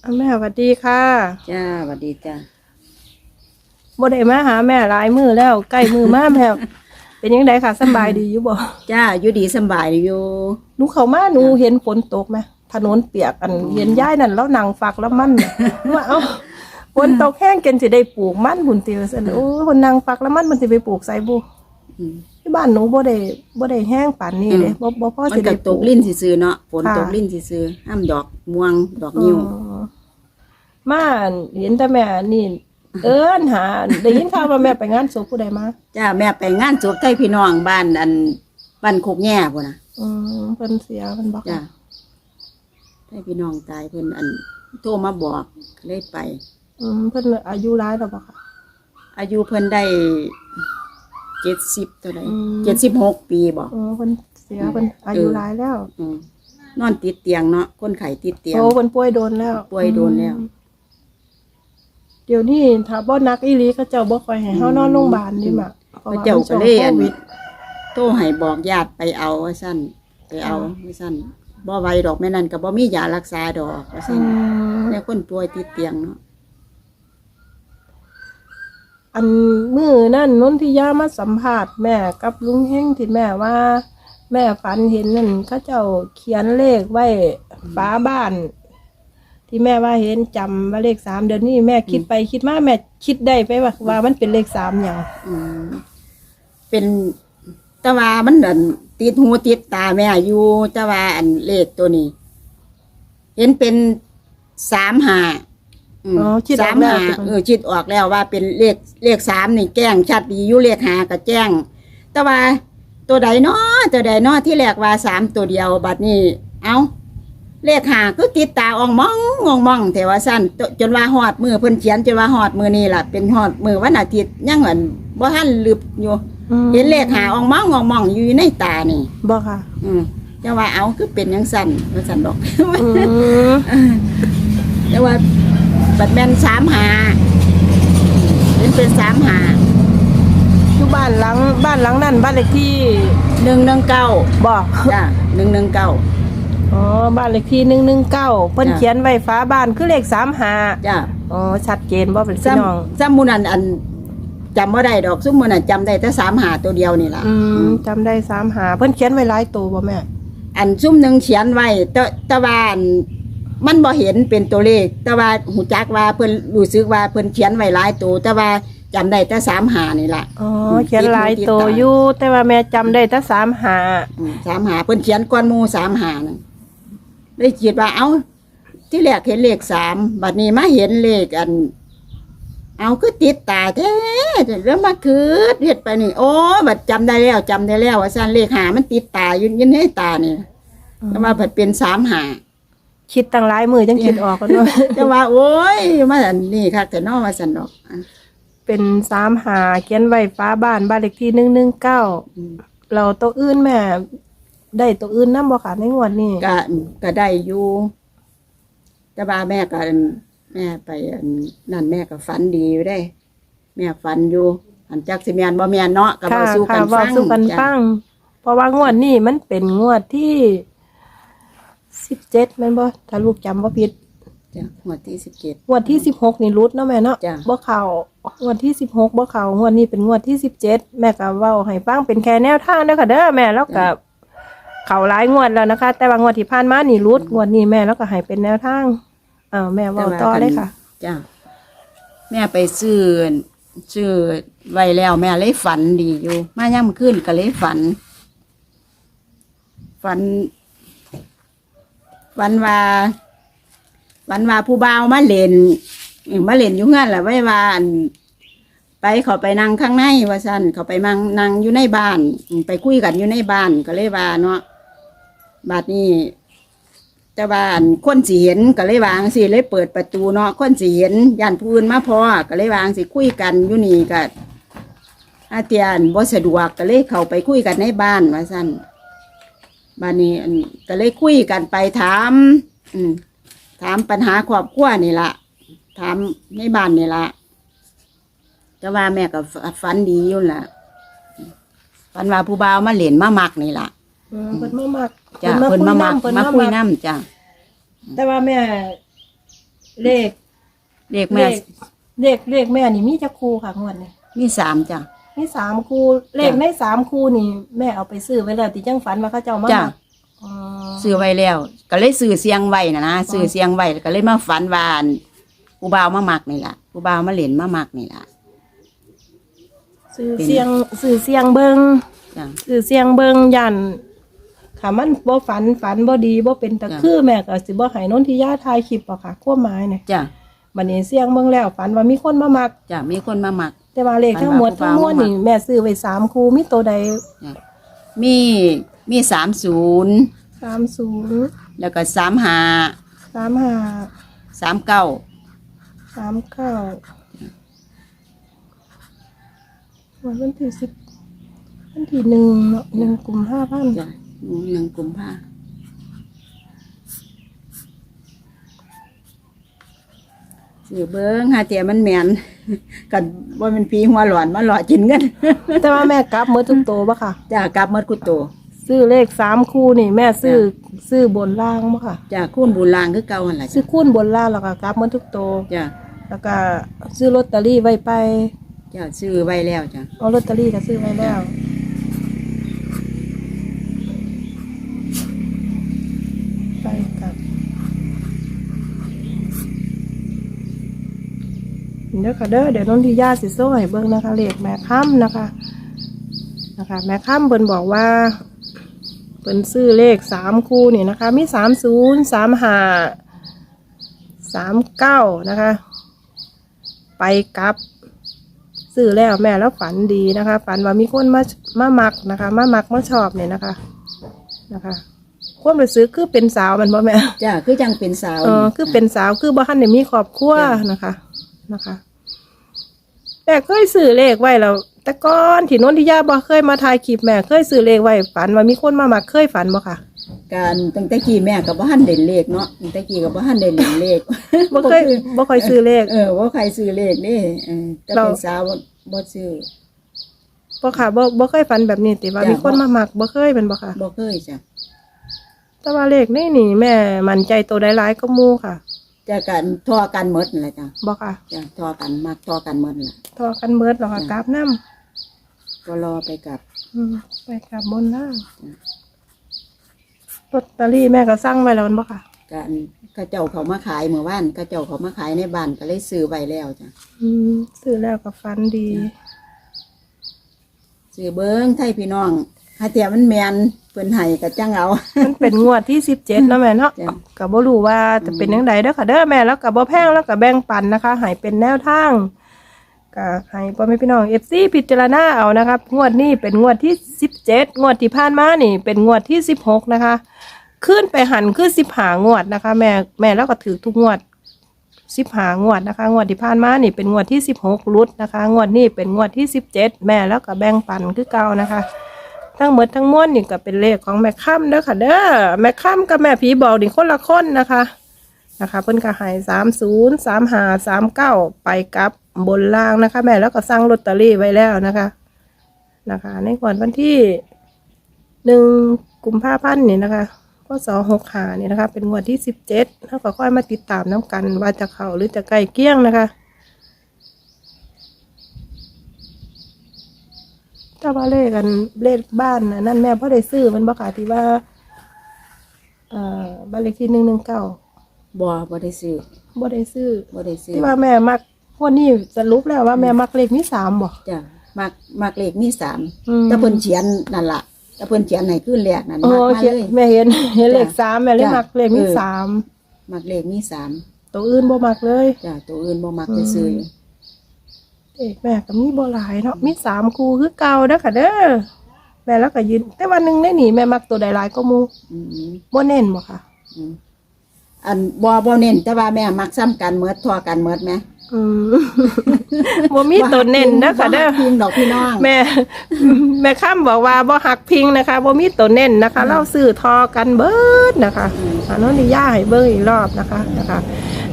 อะแม่สวัสดีค่ะจ้าสวัสดีจ้าบ่ได้มาหาแม่หลายมือแล้วใกล้มือมาแม่ เป็นยังไงค่ะสำบายดีอยู่บ่จ้าอยู่ดีสำบายอยู่หนูเข้ามาหนูเห็นฝนตกไหมถนนเปียกอันเห็นย้ายนั่นแล้วนั่งฝักแล้วมันน่ะว่าเอ้าฝนตกแห้งเกินสิได้ปลูกมันหุ่นเตียวซั่นโอ้คนนั่งฝักแล้วมันมันสิไปปลูกไสบุอืมที่บ้านหนูบ่ได้บ่ได้แห้งปานนี้เด้บ่บ่พอมันสิก็ได้ตกลิ้นซื่อๆเนาะฝนค่ะ ตกลิ้นซื่อๆห้ามดอกม่วงดอกอ๋นิ้ว อ มาเห็นแต่แม่นี่ เอิ้นหาได้ยินข่าวว่าแม่ไปงานศพผู้ใดมาจ้าแม่ไปงานศพไทยพี่น้องบ้านอันบ้านโคกแง่พุ่นน่ะอืมเพิ่นเสียเพิ่นบอกจ้าไทยพี่น้องตายเพิ่นอันโทรมาบอกเลยไป อืมเพิ่นอายุร้ายแล้วบ่ค่ะ อายุเพิ่นได้เจ็ดสิบเท่าไหร่อืม เจ็ดสิบหกปีบอก อ๋อเพิ่นเสียเพิ่นอายุร้ายแล้วอืมนอนติดเตียงเนาะคนไข้ติดเตียง โอ้เพิ่นป่วยโดนแล้วป่วยโดนแล้ว อืม เดี๋ยวนี้ถ้าบ่นักอีหลีเขาเจ้าบ่ค่อยให้เฮานอนโรงพยาบาลนี่มาพระเจ้าก็เลยอันโทรให้บอกญาติไปเอาว่าซั่นไปเอาว่าซั่นบ่ไหวดอกแม่นั่นก็บ่มียารักษาดอกว่าอืซั่นมแล้วคนป่วยติดเตียงเนาะอันมื้อนั้นนนทิยามาสัมภาษณ์แม่กับลุงเฮงที่แม่ว่า แม่ฝันเห็นนั่นเขาเจ้าเขียนเลขไว้ฝาบ้าน ที่แม่ว่าเห็นจำว่าเลขสามเดี๋ยวนี้แม่คิดไปคิดมาแม่คิดได้ไปว่าว่ามันเป็นเลขสามอย่างอืมเป็นแต่ว่ามันอันติดหูติดตาแม่อยู่แต่ว่าอันเลขตัวนี้ เห็นเป็นสามหาอืมอ๋อคิดอสาอกมแล้วหาใช่ไหมเออคิดออกแล้วว่าเป็นเลขเลขสามนี่แจ้งชัดดีอยู่เลขหาก็แจ้ง แต่ว่าตัวใดเนาะตัวใดเนาะที่แรกว่าสามตัวเดียว บัดนี้ เอา เลขหาก็ติดตาอองมองอองมองแต่ว่าสั้นจจนว่าหอดมือเพิ่นเขียนจนว่าหอดมือนี่ล่ะเป็นหอดมือวันอาทิตย์ยังเหมือนบ่ทันลืบอยู่อืมเห็นเลขหาอองมองอองมองอยู่ในตานี่บ่ค่ะ อืมจะว่าเอาคือเป็นยังสั้นว่าสั้นดอกอืมแต่ว่าบัดแม่นสามหาเห็นเป็นสามหาอยู่บ้านหลังบ้านหลังนั้นบ้านเลขที่หนึ่งหนึ่งเก้าบ่จ้ะหนึ่งหนึ่งเก้า อ๋อบ้านเลขที่หนึ่งหนึ่งเก้าเพิ่นจ้ะ เขียนไว้ฟ้าบ้านคือเลขสามหาจ้ะอ๋อชัดเจนบ่เป็นพี่ซ้น้องำซ้ำมูนันอันจำว่าได้ดอกซุ้มมูนันจำได้แต่สามหาตัวเดียวนี่ล่ะอืมจำได้สามหาเพิ่นเขียนไว้หลายตัวบ่แม่อันซุ้มหนึ่งเขียนไว้แต่แต่ว่าอันมันบ่เห็นเป็นตัวเลข แต่ว่าหูจักว่าเพิ่นรู้สึกว่าเพิ่นเขียนไว้หลายตัวแต่ว่าจำได้แต่สามหานี่ล่ะ อ๋อมเขียนหลายติดตัวตาอยู่แต่ว่าแม่จำได้แต่สามหาอืมสามหาเพิ่นเขียนก้อนหมูสามหานั่น เลยคิดว่าเอ้าที่แรกเห็นเลขสามบัดนี้มาเห็นเลขอัน เอาคือติดตาแท้แล้วมาคือเฮ็ดไปนี่ โอ้บัดจำได้แล้วจำได้แล้วว่าซั่นเลขหามันติดตาอยู่ยินให้ตานี่แต่ว่าผัดเป็นสามหา คิดตั้งหลายมือจังคิดออกกันว่า แต่ว่า โอ้ยมาอันนี้คักแต่นอมาสันดอกอะเป็นสามหาเขียนไว้ฟ้าบ้านบ้านเลขที่หนึ่งหนึ่งเก้าอืมเราตัวอื่นแม่ ได้ตัวอื่นนำบ่ค่ะในงวดนี้ก็ก็ได้อยู่แต่ว่าแม่ก็อันแม่ไปอันนั่นแม่ก็ฝันดีอยู่ได้ แม่ฝันอยู่อันจักสิแม่นบ่แม่นเนาะก็บ่ค่ะสู้กัค่ะนเว่าฟังสู้กันจ้ะฟังเพราะว่างวดนี้มันเป็นงวดที่สิบเจ็ดแม่นบ่ถ้าลูกจำบ่ผิดจ้ะงวดที่17งวดที่สิบหกนี่รุดเนาะแม่เนาะจ้ะบ่เข้างวดที่สิบหกบ่เข้างวดนี้เป็นงวดที่สิบเจ็ดแม่ก็เว้าให้ฟังเป็นแค่แนวทางเด้อค่ะเด้อแม่แล้วก็ เขาหลายงวดแล้วนะคะ แต่ว่างวดที่ผ่านมานี่รุดงวดนี้แม่แล้วก็ให้เป็นแนวทางอ้าแม่เว้าต่อเลยค่ะ จ้ะแม่ไปซื้อซื้อไว้แล้วแม่เลยฝันดีอยู่ มาย่ำขึ้นก็เลยฝัน ฝัน ฝันว่าฝันว่าผู้บ่าวมาเล่นอยมาเล่นอยู่เงื่อนแหละไว้ว่าอันไปเขาไปนั่งข้างในว่าสั่นเขาไปนั่งนั่งอยู่ในบ้านอืมไปคุยกันอยู่ในบ้านก็เลยว่าเนาะ บาดนี้แต่ว่าอั่นคนสีเห็นก็เลยวางสิเลยเปิดประตูเนาะคนสีเห็นย่านผู้อื่นมาพอก็เลยวางสิคุยกันอยู่นี่ก็อาเตียนบ่สะดวกก็เลยเข้าไปคุยกันในบ้านว่าซั่นบ้านนี้อันก็เลยคุยกันไปถาม อืมถามปัญหาครอบครัวนี่ละถามในบ้านนี่ละแต่ว่าแม่ก็ฝันดีอยู่ละฝันว่าผู้บ่าวมาเล่นมามักนี่ล่ะ อืมเพิ่นมามักจ้ะเพิ่นมามักเพิ่นมามาคุยมักน้ำจ้ะแต่ว่าแม่เลขเลขเลแม่ขเลขเลขแม่นี่มีจักคูค่ะงวดนี้มีสามจ้ะ มีสามคูเลขในสามคูนี่ แม่เอาไปซื้อไว้แล้วติจังฝันว่าเขาเจ้ามาจ้ะอ๋อซื้อไว้แล้ว ก็เลยซื้อเสียงไว้นะนะซื้อเสียงไว้ก็เลยมาฝันว่าอั่นผู้บ่าวมามักนี่ล่ะผู้บ่าวมาเล่นมามักนี่ล่ะซื้อเสียงซื้อเสียงเบิงจ้ะ ซื้อเสียงเบิงยัน ค่ะมันบ่ฝันฝันบ่ดีบ่เป็นตะจ้ะคือแม่ก็สิบ่ให้นนทิยาถ่ายคลิปหรอกค่ะความหมายเนี่ยจ้ะบัดนี้เสียงเบิ่งแล้วฝันว่ามีคนมามัก จ้ะมีคนมามัก แต่ว่าเลขทั้งหมดฝัทั้นงว่ามวลผู้บ่าวนี่แม่ซื้อไว้สามคูมีตัวใดจ้ะมีมีสามศูนย์สามศูนย์แล้วก็สามห้าสามห้าสามเก้าสามเก้าวันที่สิบวันที่หนึ่งเนาะหนึ่งกลุ่มห้าพัน จ้ะ หนึ่งกุมภาซื้อเบิ้งหาเตียมันแมนกันว่ามันปีหัวหลอนมาหลอจินกันแต่ว่าแม่กลับเมื่อทุกตัวปะค่ะจ้ะกลับหมดกุโตซื้อเลขสามคู่นี่ แม่ซื้อซื้อบนล่างปะค่ะจ้ะคุ้นบุญลางคือเก่าหันละซื้จ้ะอคู่บนล่างแล้วก็กลับเมื่อทุกตัวจ้ะแล้วก็ซื้อลอตเตอรี่ไว้ไปจ้ะซื้อไว้แล้วจ้ะเอาลอตเตอรี่ก็ซื้อไว้แล้ว ไปกลับ เดี๋ยวค่ะเด้อเดี๋ยวนนทิยาสิโซ่ให้เบิ่งนะคะเลขแม่ค่ำนะคะ นะคะ แม่ค่ำเพิ่นบอกว่าเพิ่นซื้อเลขสามคู่นี่นะคะ มีสามศูนย์สามห้าสามเก้านะคะ ไปกลับซื้อแล้วแม่แล้วฝันดีนะคะ ฝันว่ามีคนมามามักนะคะ มามักมาชอบเนี่ยนะคะนะคะความรู้สึกคือเป็นสาวมันบ่แม่จ้ะคือจังเป็นสาวเออคือเป็นสาวคือบ่ทันได้มีครอบครัวจ้ะนะคะนะคะ แต่เคยซื้อเลขไว้แล้วแต่ก่อนที่นนทิยาบ่เคยมาถ่ายคลิปแม่เคยซื้อเลขไว้ฝันว่ามีคนมามักเคยฝันบ่ค่ะ การตั้งแต่กี้แม่กับว่าหันเด่นเลขเนาะตั้งแต่กี้กับว่าหันเด่นเลขบ่เคยบ่เคยซื้อเลข เออว่าใครซื้อเลขนี่เออแต่เราเป็นสาวบ่บ่ซื้อบ่ค่ะบ่บ่เคยฝันแบบนี้ติว่าจ้ะมีคนมามักบ่เคยเป็นบ่ค่ะบ่เคยจ้ะแต่ว่าเลขนี่นี่แม่ มั่นใจตัวหลายๆก็หมู่ค่ะ จะกันทอกันหมดนั่นแหละจ้ะบ่ค่ะจ้ะทอกันมักทอกันหมดนั่นล่ะทอกันเบิดหรอคะจ้ะกราบน้ก็รอไปกับำอืมไปกราบบนล่างลอตเตอรี่แม่ก็สั่งไว้แล้วแมันบ่ค่ะการกระเจ้าเขามาขายเมื่อวานกระเจ้าเขามาขายในบ้านก็เลยซื้อไว้แล้วจ้ะอืมซื้อแล้วก็ฟันดี ซื้อเบิ้งไทยพี่น้อง ถ้าเตียมันแมนเพิ่นให้ก็จังเอา มันเป็นงวดที่สิบเจ็ดเนาะแม่เนาะจ้ะ ก็บ่รู้ว่าจะเป็นยังไงเด้อค่ะเด้อแม่แล้วก็บ่แพงแล้วก็แบ่งปันนะคะให้เป็นแนวทางก็ให้พ่อแม่พี่น้อง FC พิจารณาเอานะครับ งวดนี้เป็นงวดที่สิบเจ็ดงวดที่ผ่านมานี่ เป็นงวดที่สิบหกนะคะ ขึ้นไปหันขึ้นสิบหางวดนะคะ แม่แม่แล้วก็ถือทุกงวดสิบหางวดนะคะ งวดที่ผ่านมานี่เป็นงวดที่สิบหกรุดนะคะ งวดนี้เป็นงวดที่สิบเจ็ดแม่แล้วก็แบ่งปันคือเก่านะคะ ทั้งหมดทั้งมวลนี่ก็เป็นเลขของแม่ค่ำเด้อค่ะ เด้อแม่ค่ำกับแม่ผีบอกนี่คนละคนนะคะนะคะเพิ่นก็ให้สามศูนย์สามหาสามเก้าไปกับบนล่างนะคะ แม่แล้วก็สั่งลอตเตอรี่ไว้แล้วนะคะนะคะ ในก่อนวันที่หนึ่งกุมภาพันธ์นี่นะคะพศหกหานี่นะคะ เป็นงวดที่สิบเจ็ดแล้วก็ค่อยมาติดตามน้ำกันว่าจะเข้าหรือจะใกล้เกี้ยงนะคะ ถ้าว่าเลขกันเลขบ้านน่ะนั่นแม่พ่อได้ซื้อมันบ่ค่ะที่ว่า เอ่อบ้านเลขที่หนึ่งหนึ่งเก้าบ่บ่ได้ซื้อบ่ได้ซื้อบ่ได้ซื้อที่ว่าแม่มักพวกนี้สรุปแล้วว่าแม่มักเลขนี้สามบ่จ้ะมักมักเลขมีสามอืมถ้าเพิ่นเขียนนั่นล่ะถ้าเพิ่นเขียนให้ขึ้นแรกนั่นโอ้มักมาเขียนเลยแม่เห็นเห็นเลขจ้ะสามแม่เลยจ้ะมักเลขนี้เออสามมักเลขมีสามตัวอื่นบ่มักเลยจ้ะตัวอื่นบ่มักอืมจะซื้ออยู่ เด็กแม่ก็มีบ่หลายเนาะมีสามคู่คือเก่าเด้อค่ะเด้อแม่แล้วก็ยืน แต่วันหนึ่งได้หนีแม่มักตัวใดหลายก็มูอืมบ่เน้นบ่ค่ะ อืมอันบ่บ่เน้นแต่ว่าแม่มักซ้ำกันเมิดทอกันเมิดไหมอืมบ่มีตัวเน้นเด้อค่ะเด้อ บ่ฮักพิงดอกพี่น้องแม่ แม่ค้ำบอกว่าบ่หักพิงนะคะบ่มีตัวเน้นนะคะ เราซื้อทอกันเบิดนะคะอันนั้นนี่ย่าให้เบิ่งอีกรอบนะคะนะคะ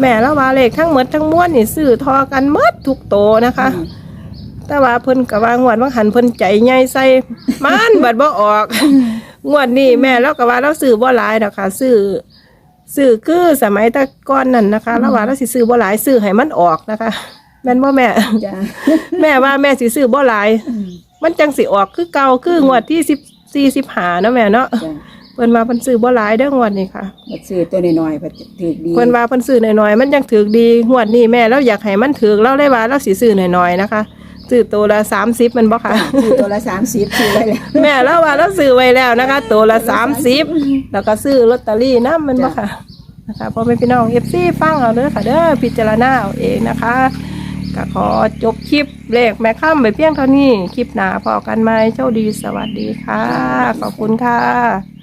แม่แล้วว่าเลขทั้งหมดทั้งมวลนี่ซื้อทอกันหมดทุกโตนะคะอืมแต่ว่าเพิ่นก็ว่างวดว่าหันเพิ่นใจใหญ่ใส่มันบัดบ่ออก งวดนี้แม่แล้วก็ว่าเราซื้อบ่หลายดอกค่ะซื้อซื้อคือสมัยแตะก้อนนั่นนะคะแล้วว่าเราสิซื้อบ่หลายซื้อให้มันออกนะคะ แม่นบ่แม่จ้ะแม่ว่าแม่สิซื้อบ่หลาย มันจังสิออกคือเก่าคืองวดที่สิบสี่สิบหาเนาะแม่เนาะจ้ะ เพิ่นว่าเพิ่นซื้อบ่หลายเด้องวดนี้ค่ะบัดซื้อตัวน้อยๆเพิ่นถือดีเพิ่นว่าเพิ่นซื้อหน่อยๆมันยังถือดีงวดนี้แม่แล้วอยากให้มันถือเราเลยว่าเราสิซื้อหน่อยๆนะคะซื้อตัวละ30มันบ่ค่ะซื้อตัวละ30ซื้อไว้แล้วแม่แล้วว่าเราซื้อไว้แล้วนะคะ ตัวละ30แล้วก็ซื้อลอตเตอรี่นำมันบ่ค่ะนะคะพ่อแม่พี่น้อง FC ฟังเอาเด้อค่ะเด้อพิจารณาเอาเองนะคะก็ขอจบคลิปเลขแม่ค่ำไปเพียงเท่านี้ คลิปหน้าพอกันไหมโชคดีสวัสดีค่ะ ขอบคุณค่ะ